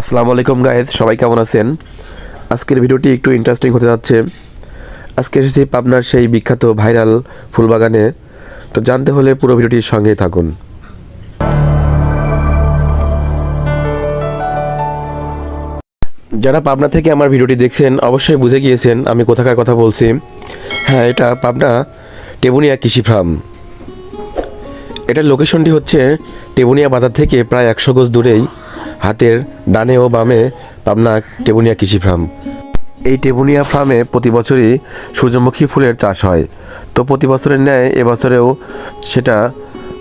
আসসালামু আলাইকুম গাইজ সবাই কেমন আছেন? আজকের ভিডিওটি একটু ইন্টারেস্টিং হতে যাচ্ছে। আজকে এসেছি পাবনার সেই বিখ্যাত ভাইরাল ফুলবাগানে। তো জানতে হলে পুরো ভিডিওটির সঙ্গে থাকুন। যারা পাবনা থেকে আমার ভিডিওটি দেখছেন, অবশ্যই বুঝে গিয়েছেন আমি কোথাকার কথা বলছি। হ্যাঁ এটা পাবনা টেবুনিয়া কৃষি ফার্ম। এটার লোকেশনটি হচ্ছে টেবুনিয়া বাজার থেকে প্রায় একশো গজ দূরেই। হাতের ডানে ও বামে পাবনা টেবুনিয়া কৃষি ফার্ম। এই টেবুনিয়া ফার্মে প্রতি বছরই সূর্যমুখী ফুলের চাষ হয়। তো প্রতি বছরের ন্যায় এবছরেও সেটা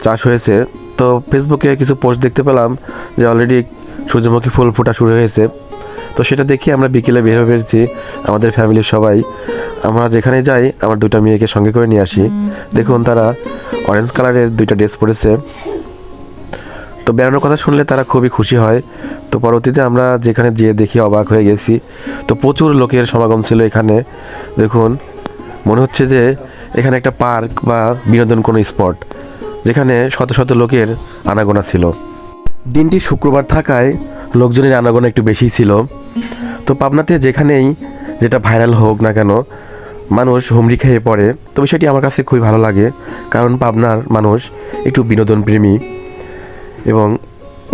চাষ হয়েছে। তো ফেসবুকে কিছু পোস্ট দেখতে পেলাম যে অলরেডি সূর্যমুখী ফুল ফোটা শুরু হয়েছে। তো সেটা দেখে আমরা বিকেলে বের হয়ে পেরেছি আমাদের ফ্যামিলির সবাই। আমরা যেখানে যাই, আমার দুটো মেয়েকে সঙ্গে করে নিয়ে আসি। দেখুন তারা অরেঞ্জ কালারের দুইটা ড্রেস পরেছে। তো বেড়ানোর কথা শুনলে তারা খুবই খুশি হয়। তো পরবর্তীতে আমরা যেখানে যেয়ে দেখি অবাক হয়ে গেছি। তো প্রচুর লোকের সমাগম ছিল এখানে। দেখুন, মনে হচ্ছে যে এখানে একটা পার্ক বা বিনোদন কোনো স্পট, যেখানে শত শত লোকের আনাগোনা ছিল। দিনটি শুক্রবার থাকায় লোকজনের আনাগোনা একটু বেশি ছিল। তো পাবনাতে যেখানেই যেটা ভাইরাল হোক না কেন, মানুষ হুমড়ি খেয়ে পড়ে। তো বিষয়টি আমার কাছে খুবই ভালো লাগে, কারণ পাবনার মানুষ একটু বিনোদন প্রেমী এবং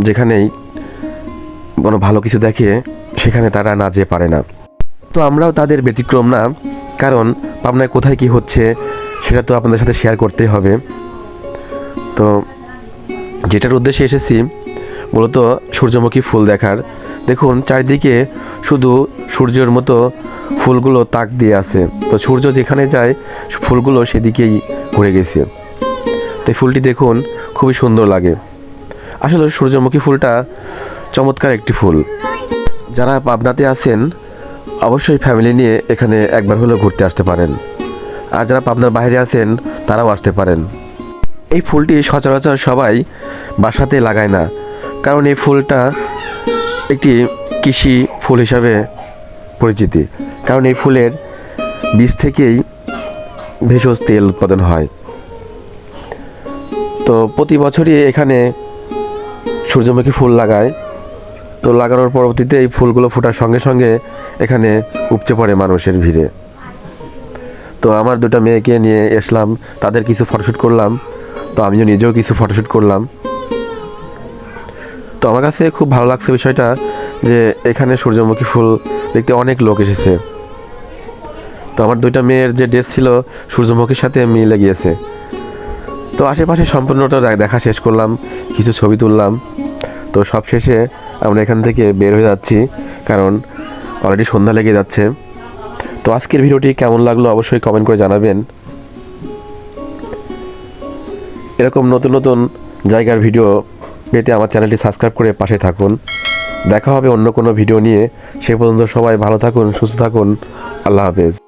যেখানেই কোনো ভালো কিছু দেখে, সেখানে তারা না যেয়ে পারে না। তো আমরাও তাদের ব্যতিক্রম না, কারণ পাবনায় কোথায় কি হচ্ছে, সেটা তো আপনাদের সাথে শেয়ার করতেই হবে। তো যেটার উদ্দেশ্যে এসেছি, মূলত সূর্যমুখী ফুল দেখার। দেখুন, চারিদিকে শুধু সূর্যের মতো ফুলগুলো তাক দিয়ে আছে। তো সূর্য যেখানে যায়, ফুলগুলো সেদিকেই ঘুরে গেছে। তো ফুলটি দেখুন, খুবই সুন্দর লাগে। আসলে সূর্যমুখী ফুলটা চমৎকার একটি ফুল। যারা পাবনাতে আছেন, অবশ্যই ফ্যামিলি নিয়ে এখানে একবার হলেও ঘুরতে আসতে পারেন। আর যারা পাবনার বাইরে আছেন, তারাও আসতে পারেন। এই ফুলটি সচরাচর সবাই বাসাতে লাগায় না। কারণ এই ফুলটা একটি কৃষি ফুল হিসাবে পরিচিতি। কারণ এই ফুলের বীজ থেকেই ভেষজ তেল উৎপাদন হয়। তো প্রতি বছরই এখানে সূর্যমুখী ফুল লাগায়। তো লাগানোর পরবর্তীতে এই ফুলগুলো ফোটার সঙ্গে সঙ্গে এখানে উপচে পড়ে মানুষের ভিড়ে। তো আমার দুটো মেয়েকে নিয়ে এসলাম, তাদের কিছু ফটোশ্যুট করলাম, তো আমিও নিজেও কিছু ফটোশ্যুট করলাম। তো আমার কাছে খুব ভালো লাগছে বিষয়টা যে এখানে সূর্যমুখী ফুল দেখতে অনেক লোক এসেছে। তো আমার দুইটা মেয়ের যে ড্রেস ছিল সূর্যমুখীর সাথে মিলে গিয়েছে। তো আশেপাশে সম্পূর্ণটা দেখা শেষ করলাম, কিছু ছবি তুললাম। তো সব শেষে আমরা এখান থেকে বের হয়ে যাচ্ছি, কারণ অলরেডি সন্ধ্যা লেগে যাচ্ছে। তো আজকের ভিডিওটি কেমন লাগল অবশ্যই কমেন্ট করে জানাবেন। এরকম নতুন নতুন জায়গার ভিডিও পেতে আমার চ্যানেলটি সাবস্ক্রাইব করে পাশে থাকুন। দেখা হবে অন্য কোনো ভিডিও নিয়ে। সে পর্যন্ত সবাই ভালো থাকুন, সুস্থ থাকুন। আল্লাহ হাফেজ।